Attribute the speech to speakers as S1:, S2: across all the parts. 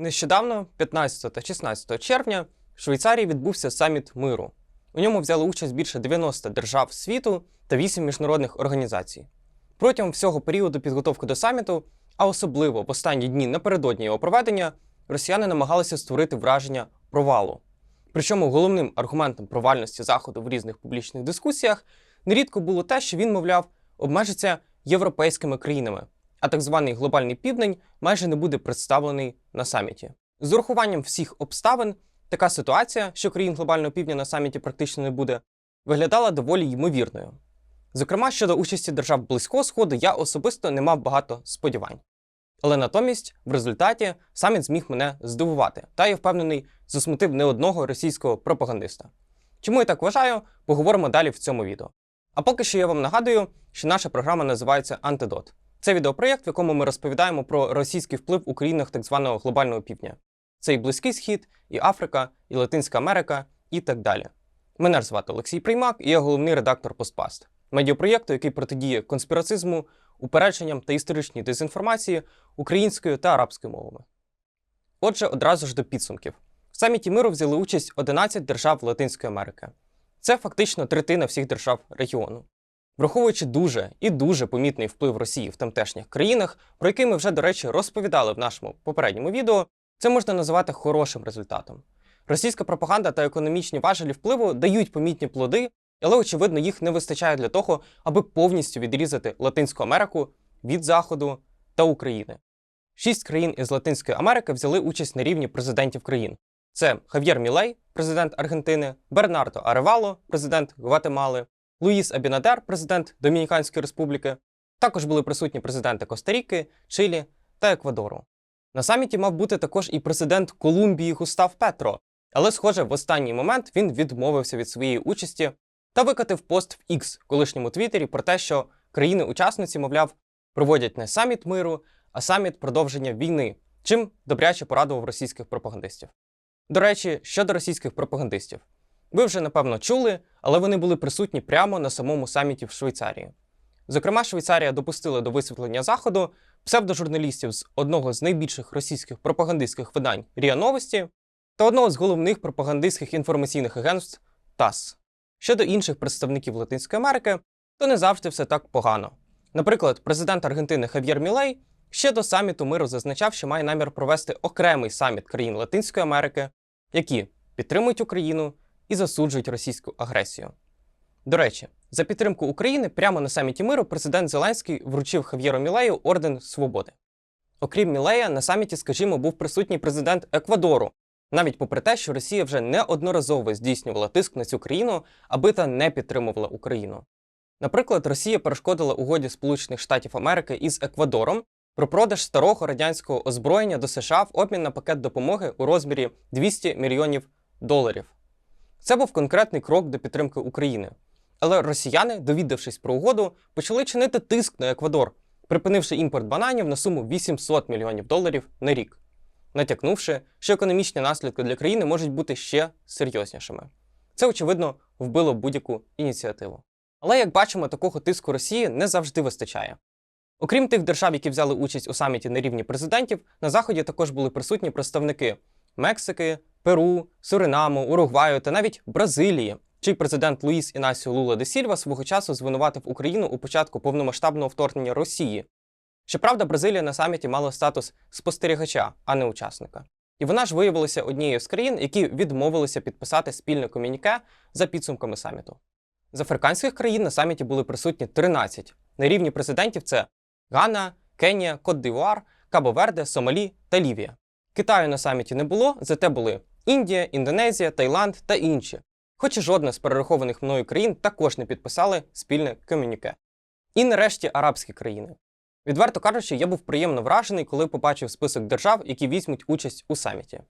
S1: Нещодавно, 15 та 16 червня, в Швейцарії відбувся саміт миру. У ньому взяли участь більше 90 держав світу та 8 міжнародних організацій. Протягом всього періоду підготовки до саміту, а особливо в останні дні напередодні його проведення, росіяни намагалися створити враження провалу. Причому головним аргументом провальності заходу в різних публічних дискусіях нерідко було те, що він, мовляв, обмежиться європейськими країнами, а так званий глобальний південь майже не буде представлений на саміті. З урахуванням всіх обставин, така ситуація, що країн глобального півдня на саміті практично не буде, виглядала доволі ймовірною. Зокрема, щодо участі держав Близького Сходу, я особисто не мав багато сподівань. Але натомість, в результаті, саміт зміг мене здивувати, та я впевнений, засмутив не одного російського пропагандиста. Чому я так вважаю, поговоримо далі в цьому відео. А поки що я вам нагадую, що наша програма називається Антидот. Це відеопроєкт, в якому ми розповідаємо про російський вплив у країнах так званого глобального півдня. Це і Близький Схід, і Африка, і Латинська Америка, і так далі. Мене ж звати Олексій Приймак, і я головний редактор Постпаст, медіапроєкту, який протидіє конспірацизму, упередженням та історичній дезінформації українською та арабською мовами. Отже, одразу ж до підсумків. В саміті миру взяли участь 11 держав Латинської Америки. Це фактично третина всіх держав регіону. Враховуючи дуже і дуже помітний вплив Росії в тамтешніх країнах, про який ми вже, до речі, розповідали в нашому попередньому відео, це можна називати хорошим результатом. Російська пропаганда та економічні важелі впливу дають помітні плоди, але, очевидно, їх не вистачає для того, аби повністю відрізати Латинську Америку від Заходу та України. Шість країн із Латинської Америки взяли участь на рівні президентів країн. Це Хав'єр Мілей, президент Аргентини, Бернардо Аревало, президент Гватемали, Луїс Абінадер, президент Домініканської Республіки. Також були присутні президенти Коста-Ріки, Чилі та Еквадору. На саміті мав бути також і президент Колумбії Густав Петро, але, схоже, в останній момент він відмовився від своєї участі та викатив пост в X, колишньому Твіттері, про те, що країни-учасниці, мовляв, проводять не саміт миру, а саміт продовження війни, чим добряче порадував російських пропагандистів. До речі, щодо російських пропагандистів, ви вже напевно чули, але вони були присутні прямо на самому саміті в Швейцарії. Зокрема, Швейцарія допустила до висвітлення заходу псевдожурналістів з одного з найбільших російських пропагандистських видань Ріа Новості та одного з головних пропагандистських інформаційних агентств ТАСС. Щодо інших представників Латинської Америки, то не завжди все так погано. Наприклад, президент Аргентини Хав'єр Мілей ще до саміту миру зазначав, що має намір провести окремий саміт країн Латинської Америки, які підтримують Україну і засуджують російську агресію. До речі, за підтримку України прямо на саміті миру президент Зеленський вручив Хав'єру Мілею орден свободи. Окрім Мілея, на саміті, скажімо, був присутній президент Еквадору, навіть попри те, що Росія вже неодноразово здійснювала тиск на цю країну, аби та не підтримувала Україну. Наприклад, Росія перешкодила угоді Сполучених Штатів Америки із Еквадором про продаж старого радянського озброєння до США в обмін на пакет допомоги у розмірі 200 мільйонів доларів. Це був конкретний крок до підтримки України. Але росіяни, довідавшись про угоду, почали чинити тиск на Еквадор, припинивши імпорт бананів на суму 800 мільйонів доларів на рік, натякнувши, що економічні наслідки для країни можуть бути ще серйознішими. Це, очевидно, вбило будь-яку ініціативу. Але, як бачимо, такого тиску Росії не завжди вистачає. Окрім тих держав, які взяли участь у саміті на рівні президентів, на заході також були присутні представники Мексики, Перу, Суринаму, Уругваю та навіть Бразилії, чий президент Луїс Інасіо Лула де Сільва свого часу звинуватив Україну у початку повномасштабного вторгнення Росії. Щоправда, Бразилія на саміті мала статус спостерігача, а не учасника. І вона ж виявилася однією з країн, які відмовилися підписати спільне комюніке за підсумками саміту. З африканських країн на саміті були присутні 13. На рівні президентів це Гана, Кенія, Кот-Дивуар, Кабо-Верде, Сомалі та Лівія. Китаю на саміті не було, зате були Індія, Індонезія, Таїланд та інші. Хоч і жодна з перерахованих мною країн також не підписали спільне комюніке. І нарешті арабські країни. Відверто кажучи, я був приємно вражений, коли побачив список держав, які візьмуть участь у саміті.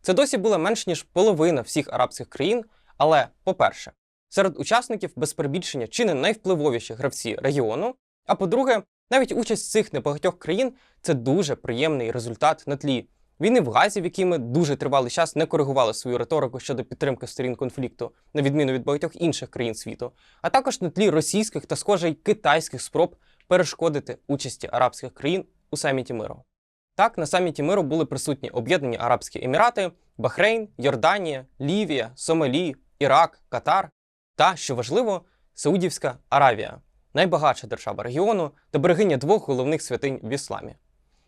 S1: Це досі була менш ніж половина всіх арабських країн, але, по-перше, серед учасників без перебільшення чи не найвпливовіші гравці регіону. А по-друге, навіть участь цих небагатьох країн це дуже приємний результат на тлі війни в Газі, в якій ми дуже тривалий час не коригували свою риторику щодо підтримки сторін конфлікту, на відміну від багатьох інших країн світу, а також на тлі російських та, схоже, й китайських спроб перешкодити участі арабських країн у саміті миру. Так, на саміті миру були присутні Об'єднані Арабські Емірати, Бахрейн, Йорданія, Лівія, Сомалі, Ірак, Катар та, що важливо, Саудівська Аравія, найбагатша держава регіону та берегиня двох головних святинь в ісламі.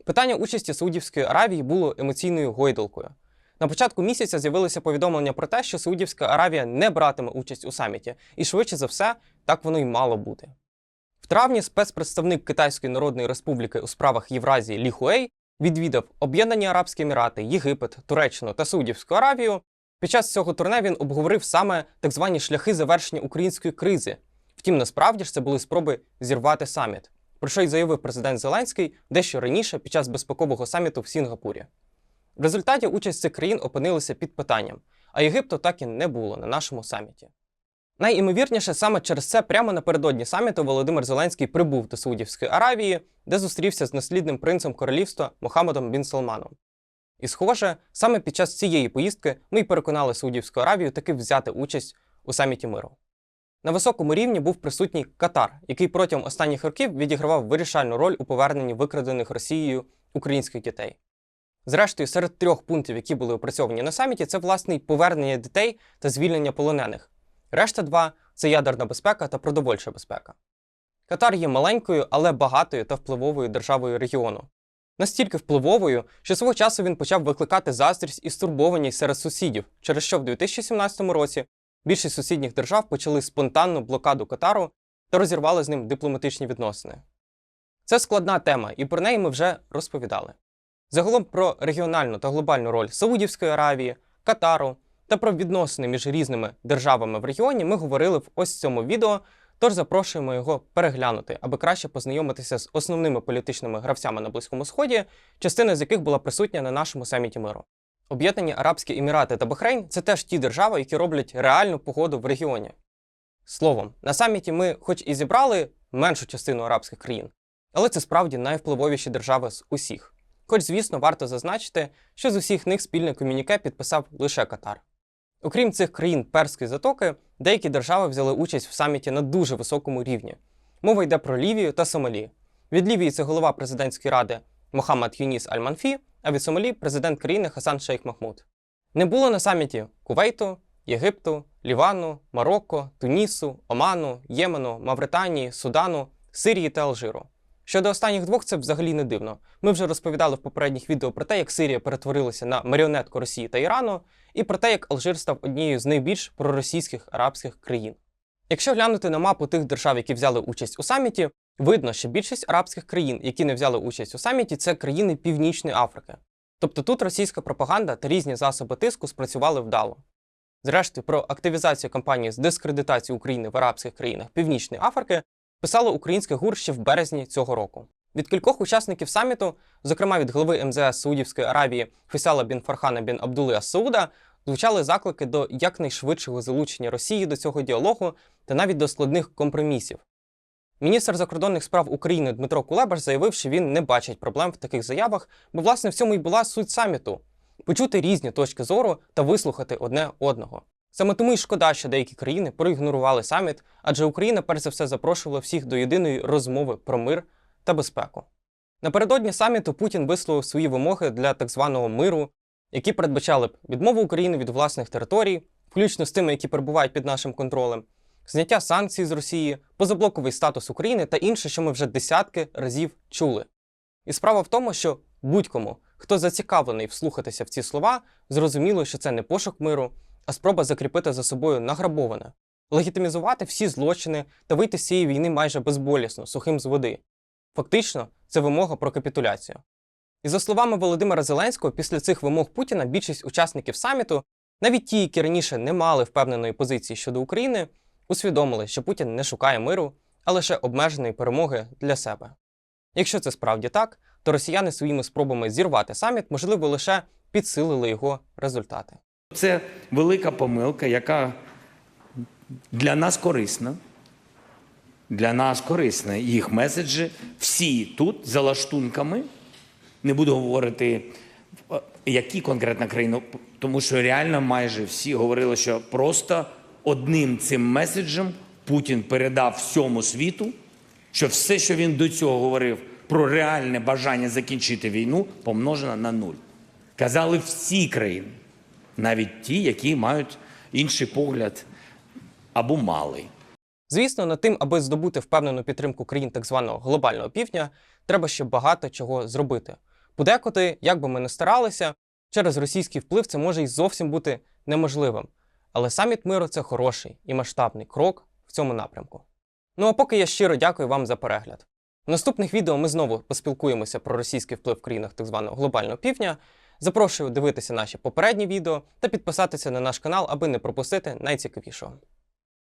S1: Питання участі Саудівської Аравії було емоційною гойдалкою. На початку місяця з'явилися повідомлення про те, що Саудівська Аравія не братиме участь у саміті, і швидше за все, так воно й мало бути. В травні спецпредставник Китайської Народної Республіки у справах Євразії Лі Хуей відвідав Об'єднані Арабські Емірати, Єгипет, Туреччину та Саудівську Аравію. Під час цього турне він обговорив саме так звані шляхи завершення української кризи. Втім, насправді ж це були спроби зірвати саміт, про що й заявив президент Зеленський дещо раніше під час безпекового саміту в Сінгапурі. В результаті участь цих країн опинилася під питанням, а Єгипту так і не було на нашому саміті. Найімовірніше, саме через це прямо напередодні саміту Володимир Зеленський прибув до Саудівської Аравії, де зустрівся з наслідним принцем королівства Мохаммедом Бін Салманом. І, схоже, саме під час цієї поїздки ми й переконали Саудівську Аравію таки взяти участь у саміті миру. На високому рівні був присутній Катар, який протягом останніх років відігравав вирішальну роль у поверненні викрадених Росією українських дітей. Зрештою, серед трьох пунктів, які були опрацьовані на саміті, це власне повернення дітей та звільнення полонених. Решта два це ядерна безпека та продовольча безпека. Катар є маленькою, але багатою та впливовою державою регіону. Настільки впливовою, що свого часу він почав викликати заздрість і стурбованість серед сусідів, через що в 2017 році більшість сусідніх держав почали спонтанну блокаду Катару та розірвали з ним дипломатичні відносини. Це складна тема, і про неї ми вже розповідали. Загалом про регіональну та глобальну роль Саудівської Аравії, Катару та про відносини між різними державами в регіоні ми говорили в ось цьому відео, тож запрошуємо його переглянути, аби краще познайомитися з основними політичними гравцями на Близькому Сході, частина з яких була присутня на нашому саміті миру. Об'єднані Арабські Емірати та Бахрейн це теж ті держави, які роблять реальну погоду в регіоні. Словом, на саміті ми, хоч і зібрали меншу частину арабських країн, але це справді найвпливовіші держави з усіх. Хоч, звісно, варто зазначити, що з усіх них спільне комюніке підписав лише Катар. Окрім цих країн Перської затоки, деякі держави взяли участь в саміті на дуже високому рівні. Мова йде про Лівію та Сомалі. Від Лівії це голова президентської ради Мохаммад Юніс Аль-Манфі, а від Сомалі президент країни Хасан Шейх Махмуд. Не було на саміті Кувейту, Єгипту, Лівану, Марокко, Тунісу, Оману, Ємену, Мавританії, Судану, Сирії та Алжиру. Щодо останніх двох, це взагалі не дивно. Ми вже розповідали в попередніх відео про те, як Сирія перетворилася на маріонетку Росії та Ірану, і про те, як Алжир став однією з найбільш проросійських арабських країн. Якщо глянути на мапу тих держав, які взяли участь у саміті, видно, що більшість арабських країн, які не взяли участь у саміті, це країни Північної Африки. Тобто тут російська пропаганда та різні засоби тиску спрацювали вдало. Зрештою, про активізацію кампанії з дискредитації України в арабських країнах Північної Африки писало українське ГУР ще в березні цього року. Від кількох учасників саміту, зокрема від голови МЗС Саудівської Аравії Фейсала бін Фархана бін Абдули Ас-Сауда, звучали заклики до якнайшвидшого залучення Росії до цього діалогу та навіть до складних компромісів. Міністр закордонних справ України Дмитро Кулебаш заявив, що він не бачить проблем в таких заявах, бо власне в цьому й була суть саміту почути різні точки зору та вислухати одне одного. Саме тому й шкода, що деякі країни проігнорували саміт, адже Україна перш за все запрошувала всіх до єдиної розмови про мир та безпеку. Напередодні саміту Путін висловив свої вимоги для так званого миру, які передбачали б відмову України від власних територій, включно з тими, які перебувають під нашим контролем, зняття санкцій з Росії, позаблоковий статус України та інше, що ми вже десятки разів чули. І справа в тому, що будь-кому, хто зацікавлений вслухатися в ці слова, зрозуміло, що це не пошук миру, а спроба закріпити за собою награбоване, легітимізувати всі злочини та вийти з цієї війни майже безболісно, сухим з води. Фактично, це вимога про капітуляцію. І за словами Володимира Зеленського, після цих вимог Путіна більшість учасників саміту, навіть ті, які раніше не мали впевненої позиції щодо України, усвідомили, що Путін не шукає миру, а лише обмеженої перемоги для себе. Якщо це справді так, то росіяни своїми спробами зірвати саміт, можливо, лише підсилили його результати.
S2: Це велика помилка, яка для нас корисна. Для нас корисна. Їх меседжі всі тут за лаштунками. Не буду говорити, е, які конкретно країни, тому що реально майже всі говорили, що просто одним цим меседжем Путін передав всьому світу, що все, що він до цього говорив про реальне бажання закінчити війну помножена на нуль. Казали всі країни, навіть ті, які мають інший погляд або малий.
S1: Звісно, над тим, аби здобути впевнену підтримку країн так званого глобального півдня, треба ще багато чого зробити. Подекуди, як би ми не старалися, через російський вплив це може й зовсім бути неможливим. Але саміт миру це хороший і масштабний крок в цьому напрямку. Ну а поки я щиро дякую вам за перегляд. В наступних відео ми знову поспілкуємося про російський вплив в країнах так званого глобального півдня. Запрошую дивитися наші попередні відео та підписатися на наш канал, аби не пропустити найцікавішого.